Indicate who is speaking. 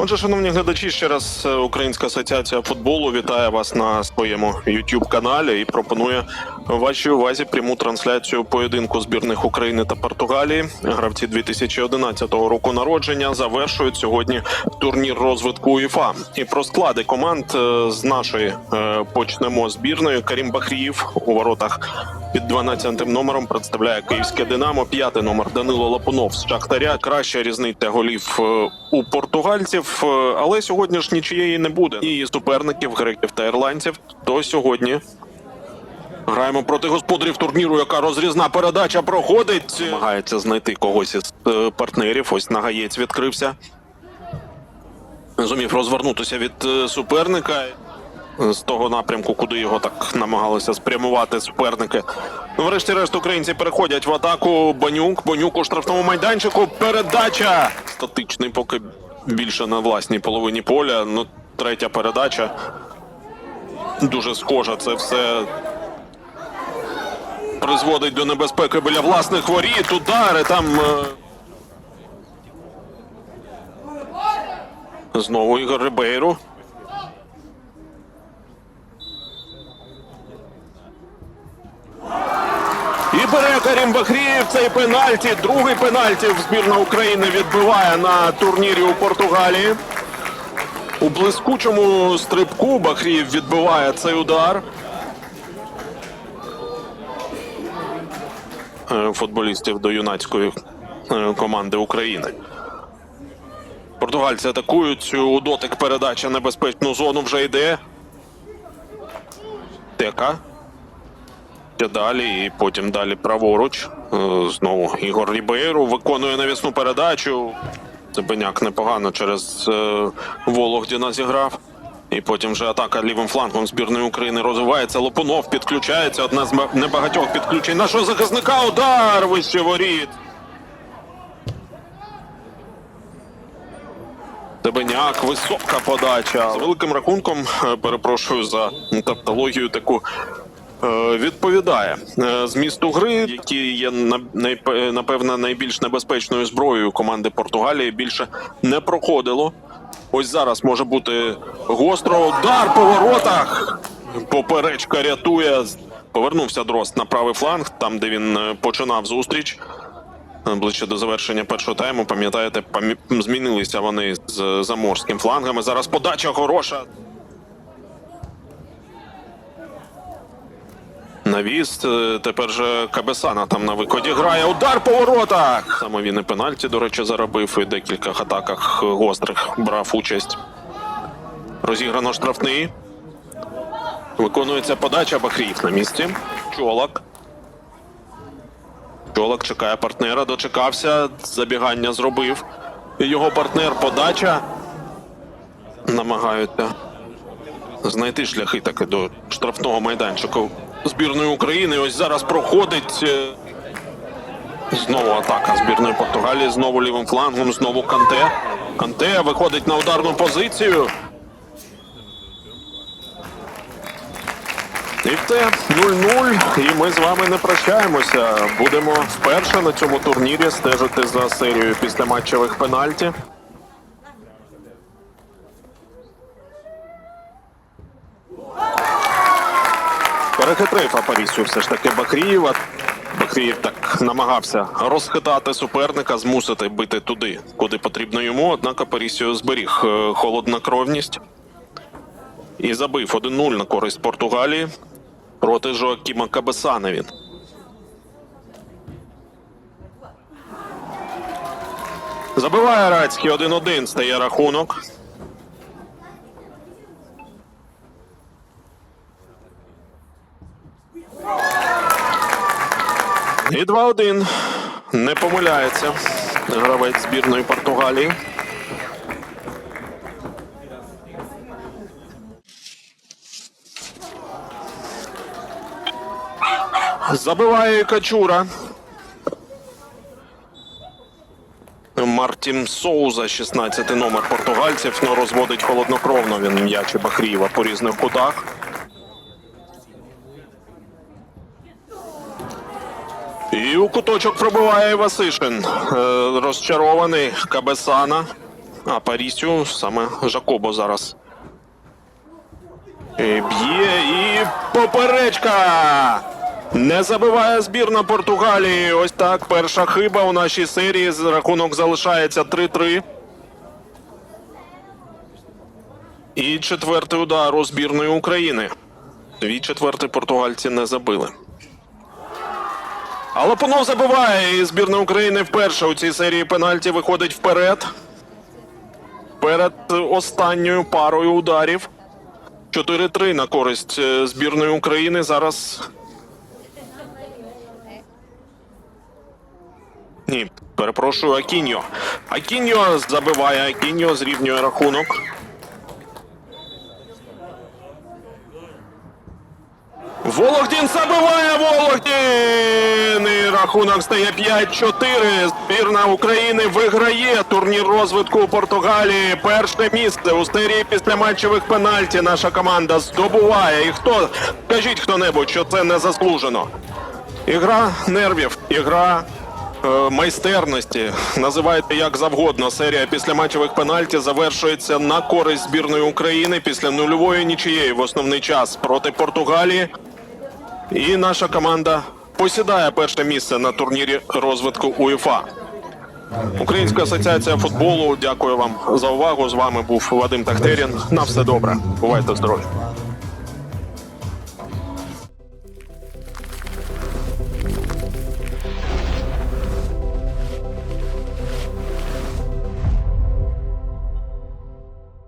Speaker 1: Отже, шановні глядачі, ще раз е, Українська асоціація футболу вітає вас на своєму youtube каналі і пропонує вашій увазі пряму трансляцію поєдинку збірних України та Португалії. Гравці 2011 року народження завершують сьогодні турнір розвитку УЄФА. І про склади команд е, з нашої е, почнемо збірною. Карім Бахріїв у воротах під 12 номером представляє київське Динамо. П'ятий номер Данило Лапунов з Шахтаря. Краща різниця голів е, у португальців, е, але сьогодні ж нічиєї не буде. І суперників греків та ірландців. То сьогодні граємо проти господарів турніру, яка розрізна передача проходить. Намагається знайти когось із е, партнерів. Ось нагаєць відкрився. Зумів розвернутися від суперника з того напрямку, куди його так намагалися спрямувати суперники. Ну, Врешті-решт українці переходять в атаку. Банюк, Банюк у штрафному майданчику. Передача статичний, поки більше на власній половині поля. Ну, третя передача. Дуже схожа. Це все призводить до небезпеки біля власних воріт. Удари там. е, Знову Ігор Рибейру. І бере Карім Бахрієв цей пенальті. Другий пенальті збірна України відбиває на турнірі у Португалії. У блискучому стрибку Бахрієв відбиває цей удар. Е, Футболістів до юнацької е, команди України. Португальці атакують у дотик передача небезпечну зону вже йде. Тека. Далі і потім далі праворуч. Е, Знову Ігор Рібейру виконує навісну передачу. Цебеняк непогано через е, Вологдіна зіграв. І потім вже атака лівим флангом збірної України розвивається. Лопунов підключається. Одна з небагатьох підключень нашого захисника. Удар вище воріт. Тебеняк, висока подача. З великим рахунком, е, перепрошую за тавтологію таку. Е, Відповідає е, змісту гри, які є на- напевно найбільш небезпечною зброєю команди Португалії, більше не проходило. Ось зараз може бути гостро удар по воротах. Поперечка рятує. Повернувся Дрозд на правий фланг, там де він е, починав зустріч. Ближче до завершення першого тайму, пам'ятаєте, пам'я- змінилися вони з заморським флангами. Зараз подача хороша. Навіс. е, Тепер же Кабесана там на виході грає. Удар по воротах. Саме він і пенальті, до речі, заробив і в декількох атаках гострих брав участь. Розіграно штрафний. Виконується подача Бахріїв на місці. Чолак. Чолак чекає партнера, дочекався, забігання зробив. Його партнер подача. Намагаються знайти шляхи таки до штрафного майданчику збірної України. Ось зараз проходить. е, Знову атака збірної Португалії, знову лівим флангом, знову Канте. Канте виходить на ударну позицію. І все, 0-0. І ми з вами не прощаємося. Будемо вперше на цьому турнірі стежити за серією післяматчевих пенальті. Перехитрив Апарісію все ж таки Бахрієва. Бахрієв так намагався розхитати суперника, змусити бити туди, куди потрібно йому. Однак Апарісію зберіг е, холоднокровність і забив 1-0 на користь Португалії проти Жоакіма Кабесана він. Забиває Рацький 1-1, стає рахунок. І 2-1. Не помиляється гравець збірної Португалії. Забиває Качура. Мартін Соуза, 16 номер португальців, но розводить холоднокровно він м'ячі Бахрієва по різних кутах. І у куточок пробиває Васишин. Е, розчарований Кабесана. А Парісю саме Жакобо зараз. Б'є і поперечка! Не забиває збірна Португалії. Ось так. Перша хиба у нашій серії. Рахунок залишається 3-3. І четвертий удар у збірної України. Дві четверти португальці не забили. Але Панов забиває, і збірна України вперше у цій серії пенальті виходить вперед. Перед останньою парою ударів. 4-3 на користь е, збірної України. Зараз. Ні, перепрошую, Акіньо. Акіньо забиває, Акіньо зрівнює рахунок. Вологдін забиває Вологдін! Рахунок стає 5-4. Збірна України виграє турнір розвитку у Португалії. Перше місце у серії після матчевих пенальті наша команда здобуває. І хто скажіть хто-небудь, що це не заслужено. Ігра нервів, ігра е, майстерності. Називайте як завгодно. Серія після матчевих пенальті завершується на користь збірної України після нульової нічиєї в основний час проти Португалії. І наша команда посідає перше місце на турнірі розвитку УЄФА. Українська асоціація футболу. Дякую вам за увагу. З вами був Вадим Тахтерін. На все добре. Бувайте здорові.